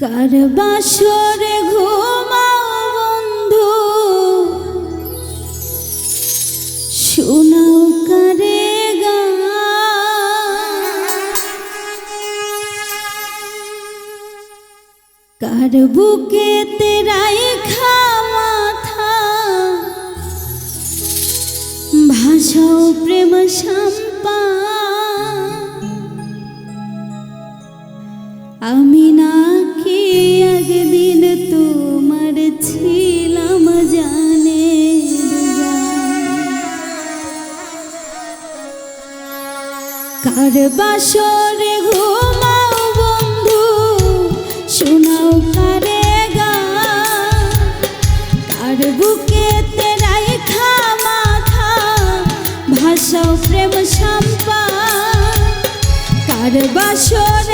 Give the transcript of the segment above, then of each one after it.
কার বাসরে ঘুমাও বন্ধু? শোনাও কারে কার বুকে তেরাই মাথা? ভাষাও প্রেম সম্পা। আমি নাকি কার বাসরে ঘুমাও বন্ধু, শোনাও কারে গান। কার বুকে তেরাই খা মাথা, ভাষাও প্রেম সম্পা। কার বাসরে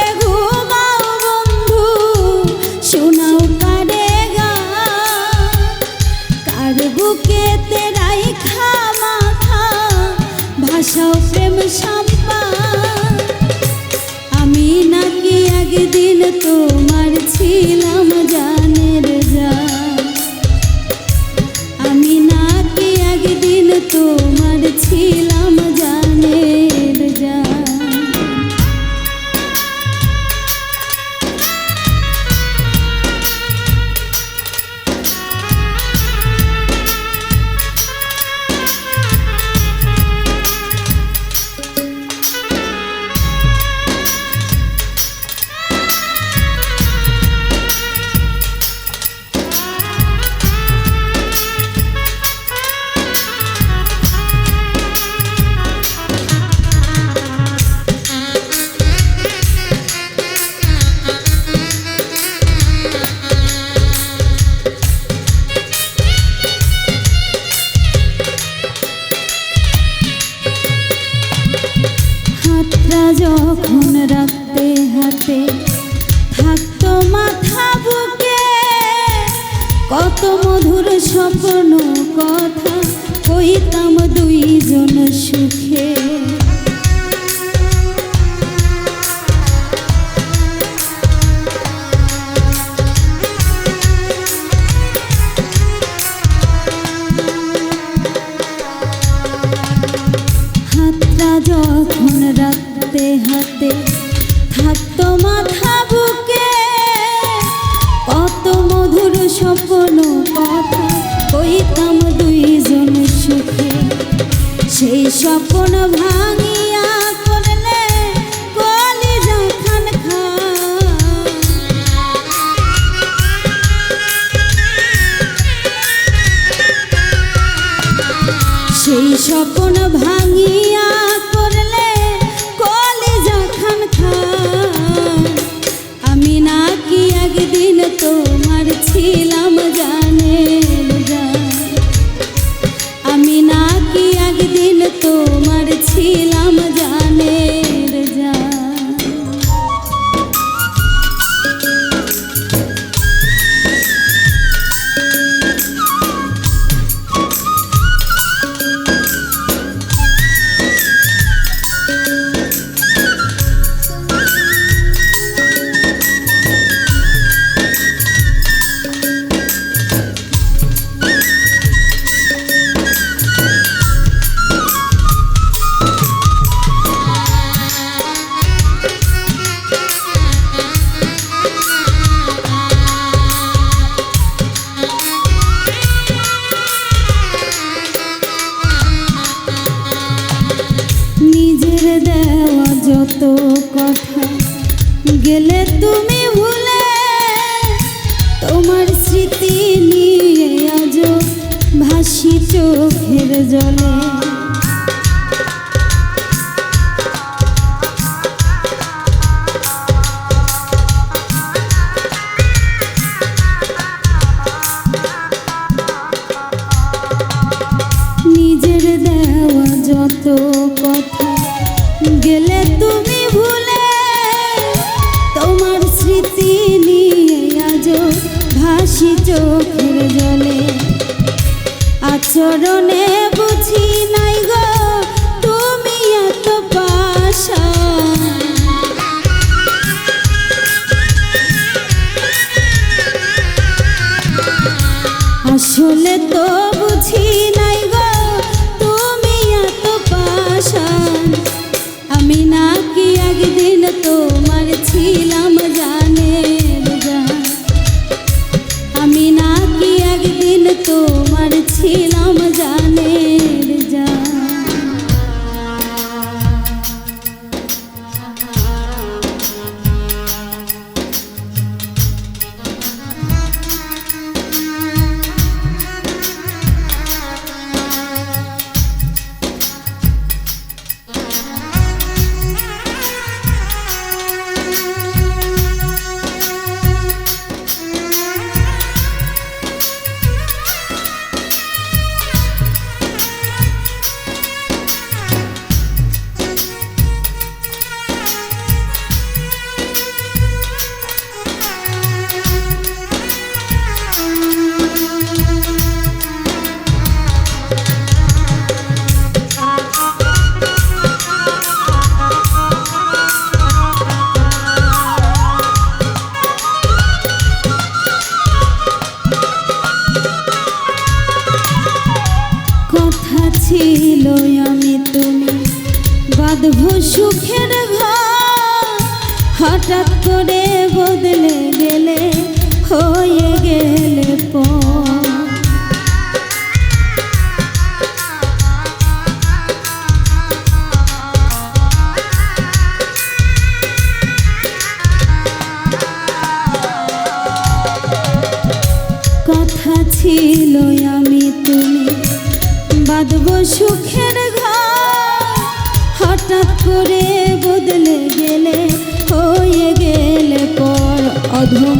স্বপ্ন কথা কইতাম দুইজন সুখে স্বপ্ন ভাঙিয়া করলে কলি যখন সেই স্বপ্ন ভাঙিয়া করলে কলে যখন খান। আমি নাকি একদিন তোমার ছিলাম জানে। যত কথা গেলে তুমি ভুলে তোমার স্মৃতি নিয়ে আজ ভাসি চোখের জলে। চরণে বুঝি নাই গো, তুমি এত বাসা আসলে তো বুঝি নাই গো, তুমি এত বাসা আমি নাকি একদিন তোমার সাধু সুখের হঠাৎ করে বদলে গেলে, হয়ে গেলে কথা ছিল আমি, তুমি বাঁধব সুখের ঘর। হঠাৎ করে বদলে গেলে হয়ে গেলে পর অধম।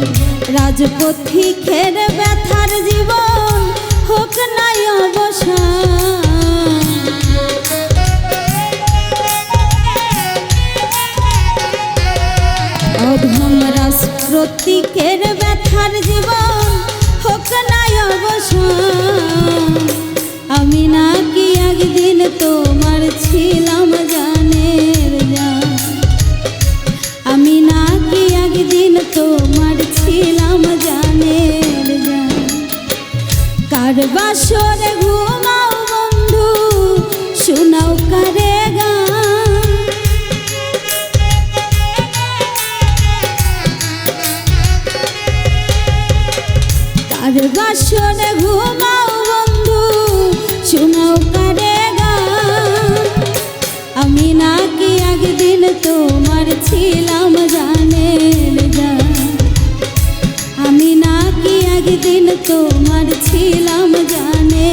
রাজপথিকের ব্যথার জীবন আসরে ঘুম তোমার ছিলাম জানে